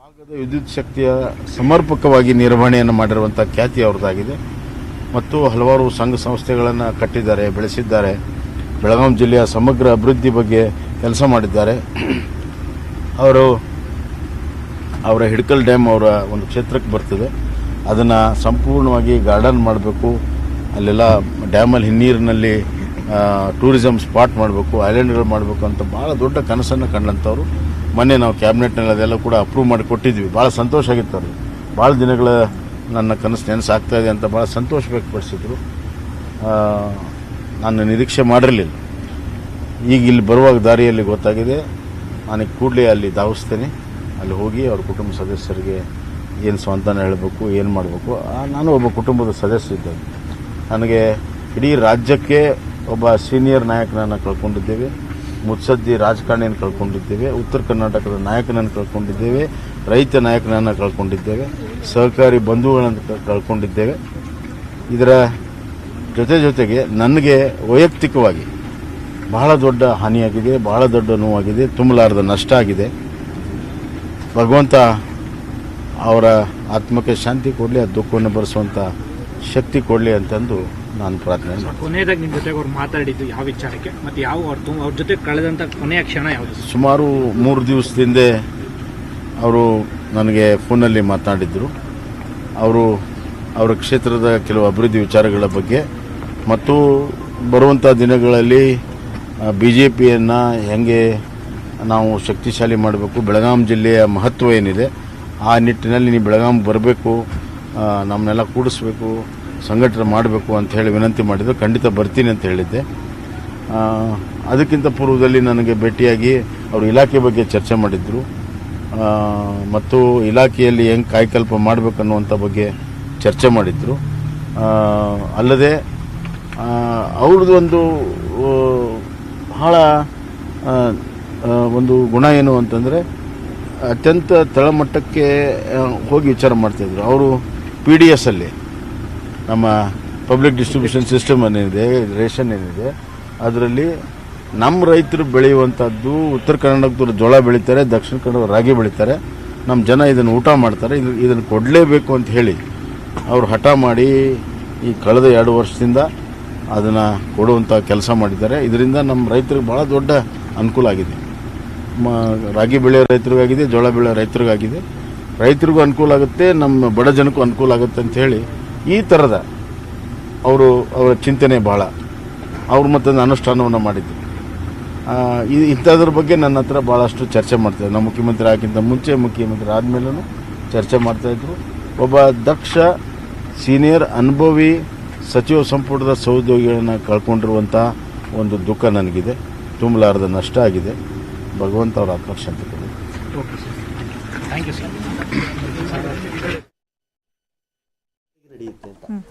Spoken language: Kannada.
ಭಾಗದ ವಿದ್ಯುತ್ ಶಕ್ತಿಯ ಸಮರ್ಪಕವಾಗಿ ನಿರ್ವಹಣೆಯನ್ನು ಮಾಡಿರುವಂಥ ಖ್ಯಾತಿ ಅವ್ರದ್ದಾಗಿದೆ. ಮತ್ತು ಹಲವಾರು ಸಂಘ ಸಂಸ್ಥೆಗಳನ್ನು ಕಟ್ಟಿದ್ದಾರೆ, ಬೆಳೆಸಿದ್ದಾರೆ. ಬೆಳಗಾವಿ ಜಿಲ್ಲೆಯ ಸಮಗ್ರ ಅಭಿವೃದ್ಧಿ ಬಗ್ಗೆ ಕೆಲಸ ಮಾಡಿದ್ದಾರೆ. ಅವರು ಅವರ ಹಿಡ್ಕಲ್ ಡ್ಯಾಮ್ ಅವರ ಒಂದು ಕ್ಷೇತ್ರಕ್ಕೆ ಬರ್ತದೆ. ಅದನ್ನು ಸಂಪೂರ್ಣವಾಗಿ ಗಾರ್ಡನ್ ಮಾಡಬೇಕು. ಅಲ್ಲೆಲ್ಲ ಡ್ಯಾಮಲ್ಲಿ ಹಿನ್ನೀರಿನಲ್ಲಿ ಟೂರಿಸಮ್ ಸ್ಪಾಟ್ ಮಾಡಬೇಕು, ಐಲ್ಯಾಂಡ್ಗಳು ಮಾಡಬೇಕು ಅಂತ ಭಾಳ ದೊಡ್ಡ ಕನಸನ್ನು ಕಂಡಂಥವ್ರು. ಮೊನ್ನೆ ನಾವು ಕ್ಯಾಬಿನೆಟ್ನಲ್ಲಿ ಅದೆಲ್ಲ ಕೂಡ ಅಪ್ರೂವ್ ಮಾಡಿ ಕೊಟ್ಟಿದ್ವಿ. ಭಾಳ ಸಂತೋಷ ಆಗಿತ್ತು ಅವ್ರಿಗೆ ಭಾಳ ದಿನಗಳ ನನ್ನ ಕನಸು ನೆನೆಸಾಗ್ತಾ ಇದೆ ಅಂತ ಭಾಳ ಸಂತೋಷ ವ್ಯಕ್ತಪಡಿಸಿದ್ರು. ನಾನು ನಿರೀಕ್ಷೆ ಮಾಡಿರಲಿಲ್ಲ. ಈಗ ಇಲ್ಲಿ ಬರುವಾಗ ದಾರಿಯಲ್ಲಿ ಗೊತ್ತಾಗಿದೆ. ನನಗೆ ಕೂಡಲೇ ಅಲ್ಲಿ ಧಾವಿಸ್ತೇನೆ. ಅಲ್ಲಿ ಹೋಗಿ ಅವ್ರ ಕುಟುಂಬ ಸದಸ್ಯರಿಗೆ ಏನು ಸ್ವಂತನ ಹೇಳಬೇಕು, ಏನು ಮಾಡಬೇಕು. ನಾನು ಒಬ್ಬ ಕುಟುಂಬದ ಸದಸ್ಯ ಇದ್ದೇನೆ. ನನಗೆ ಇಡೀ ರಾಜ್ಯಕ್ಕೆ ಒಬ್ಬ ಸೀನಿಯರ್ ನಾಯಕನನ್ನು ಕಳ್ಕೊಂಡಿದ್ದೇವೆ. ಮುತ್ಸದ್ದಿ ರಾಜಕಾರಣಿಯನ್ನು ಕಳ್ಕೊಂಡಿದ್ದೇವೆ, ಉತ್ತರ ಕರ್ನಾಟಕದ ನಾಯಕನನ್ನು ಕಳ್ಕೊಂಡಿದ್ದೇವೆ, ರೈತ ನಾಯಕನನ್ನು ಕಳ್ಕೊಂಡಿದ್ದೇವೆ ಸಹಕಾರಿ ಬಂಧುಗಳನ್ನು ಕಳ್ಕೊಂಡಿದ್ದೇವೆ. ಇದರ ಜೊತೆ ಜೊತೆಗೆ ನನಗೆ ವೈಯಕ್ತಿಕವಾಗಿ ಬಹಳ ದೊಡ್ಡ ಹಾನಿಯಾಗಿದೆ, ಬಹಳ ದೊಡ್ಡ ನೋವಾಗಿದೆ, ತುಂಬಲಾರದ ನಷ್ಟ ಆಗಿದೆ. ಭಗವಂತ ಅವರ ಆತ್ಮಕ್ಕೆ ಶಾಂತಿ ಕೊಡಲಿ, ಆ ದುಃಖವನ್ನು ಬರೆಸುವಂಥ ಶಕ್ತಿ ಕೊಡಲಿ ಅಂತಂದು ನಾನು ಪ್ರಾರ್ಥನೆ ಮಾಡ್ತೀನಿ. ಕೊನೆಯದಾಗಿ ನಿಮ್ಮ ಜೊತೆಗೆ ಅವ್ರು ಮಾತಾಡಿದ್ದು ಯಾವ ವಿಚಾರಕ್ಕೆ ಮತ್ತೆ ಯಾವ ಅವ್ರ ತುಂಬ ಅವ್ರ ಜೊತೆ ಕಳೆದಂತ ಕೊನೆಯ ಕ್ಷಣ ಯಾವುದು ಸುಮಾರು ಮೂರು ದಿವಸದಿಂದ ಅವರು ನನಗೆ ಫೋನಲ್ಲಿ ಮಾತನಾಡಿದ್ರು ಅವರು ಅವರ ಕ್ಷೇತ್ರದ ಕೆಲವು ಅಭಿವೃದ್ಧಿ ವಿಚಾರಗಳ ಬಗ್ಗೆ ಮತ್ತು ಬರುವಂಥ ದಿನಗಳಲ್ಲಿ ಬಿ ಜೆ ಪಿಯನ್ನು ಹೆಂಗೆ ನಾವು ಶಕ್ತಿಶಾಲಿ ಮಾಡಬೇಕು ಬೆಳಗಾಂ ಜಿಲ್ಲೆಯ ಮಹತ್ವ ಏನಿದೆ ಆ ನಿಟ್ಟಿನಲ್ಲಿ ನೀವು ಬೆಳಗಾಂ ಬರಬೇಕು ನಮ್ಮನ್ನೆಲ್ಲ ಕೂಡಿಸ್ಬೇಕು ಸಂಘಟನೆ ಮಾಡಬೇಕು ಅಂತ ಹೇಳಿ ವಿನಂತಿ ಮಾಡಿದ್ರು. ಖಂಡಿತ ಬರ್ತೀನಿ ಅಂತ ಹೇಳಿದ್ದೆ. ಅದಕ್ಕಿಂತ ಪೂರ್ವದಲ್ಲಿ ನನಗೆ ಭೇಟಿಯಾಗಿ ಅವರು ಇಲಾಖೆ ಬಗ್ಗೆ ಚರ್ಚೆ ಮಾಡಿದ್ರು. ಆ, ಮತ್ತು ಇಲಾಖೆಯಲ್ಲಿ ಹೆಂಗೆ ಕಾಯಕಲ್ಪ ಮಾಡಬೇಕನ್ನುವಂಥ ಬಗ್ಗೆ ಚರ್ಚೆ ಮಾಡಿದ್ರು. ಆ, ಅಲ್ಲದೆ ಅವ್ರದ್ದು ಒಂದು ಬಹಳ ಒಂದು ಗುಣ ಏನು ಅಂತಂದರೆ ಅತ್ಯಂತ ತಳಮಟ್ಟಕ್ಕೆ ಹೋಗಿ ವಿಚಾರ ಮಾಡ್ತಾಯಿದ್ರು ಅವರು ಪಿ ಡಿ ಎಸ್ ಅಲ್ಲಿ. ನಮ್ಮ ಪಬ್ಲಿಕ್ ಡಿಸ್ಟ್ರಿಬ್ಯೂಷನ್ ಸಿಸ್ಟಮ್ ಏನಿದೆ ರೇಷನ್ ಏನಿದೆ, ಅದರಲ್ಲಿ ನಮ್ಮ ರೈತರು ಬೆಳೆಯುವಂಥದ್ದು ಉತ್ತರ ಕರ್ನಾಟಕದವ್ರು ಜೋಳ ಬೆಳೀತಾರೆ, ದಕ್ಷಿಣ ಕನ್ನಡ ರಾಗಿ ಬೆಳೀತಾರೆ ನಮ್ಮ ಜನ ಇದನ್ನು ಊಟ ಮಾಡ್ತಾರೆ, ಇದು ಇದನ್ನು ಕೊಡಲೇಬೇಕು ಅಂತ ಹೇಳಿ ಅವರು ಹಠ ಮಾಡಿ ಈ ಕಳೆದ ಎರಡು ವರ್ಷದಿಂದ ಅದನ್ನು ಕೊಡುವಂಥ ಕೆಲಸ ಮಾಡಿದ್ದಾರೆ. ಇದರಿಂದ ನಮ್ಮ ರೈತರಿಗೆ ಭಾಳ ದೊಡ್ಡ ಅನುಕೂಲ ಆಗಿದೆ. ಮ, ರಾಗಿ ಬೆಳೆಯೋ ರೈತರಿಗಾಗಿದೆ, ಜೋಳ ಬೆಳೆಯೋ ರೈತರಿಗಾಗಿದೆ. ರೈತರಿಗೂ ಅನುಕೂಲ ಆಗುತ್ತೆ, ನಮ್ಮ ಬಡ ಜನಕ್ಕೂ ಅನುಕೂಲ ಆಗುತ್ತೆ ಅಂತ ಹೇಳಿ ಈ ಥರದ ಅವರು ಅವರ ಚಿಂತನೆ ಭಾಳ ಅವ್ರು ಮತ್ತೆ ಅನುಷ್ಠಾನವನ್ನು ಮಾಡಿದ್ರು. ಈ ಇಂಥದ್ರ ಬಗ್ಗೆ ನನ್ನ ಹತ್ರ ಭಾಳಷ್ಟು ಚರ್ಚೆ ಮಾಡ್ತಾಯಿದ್ರು ನಮ್ಮ ಮುಖ್ಯಮಂತ್ರಿ ಆಗಿಂತ ಮುಂಚೆ ಮುಖ್ಯಮಂತ್ರಿ ಆದಮೇಲೂ ಚರ್ಚೆ ಮಾಡ್ತಾಯಿದ್ರು ಒಬ್ಬ ದಕ್ಷ ಸೀನಿಯರ್ ಅನುಭವಿ ಸಚಿವ ಸಂಪುಟದ ಸಹೋದ್ಯೋಗಿಗಳನ್ನು ಕಳ್ಕೊಂಡಿರುವಂಥ ಒಂದು ದುಃಖ ನನಗಿದೆ. ತುಂಬಲಾರದ ನಷ್ಟ ಆಗಿದೆ. ಭಗವಂತ ಅವರ ಆತ್ಮಕ್ಷಾಂತಿ ಕೊಡಿ okay sir thank you sir 嗯哼。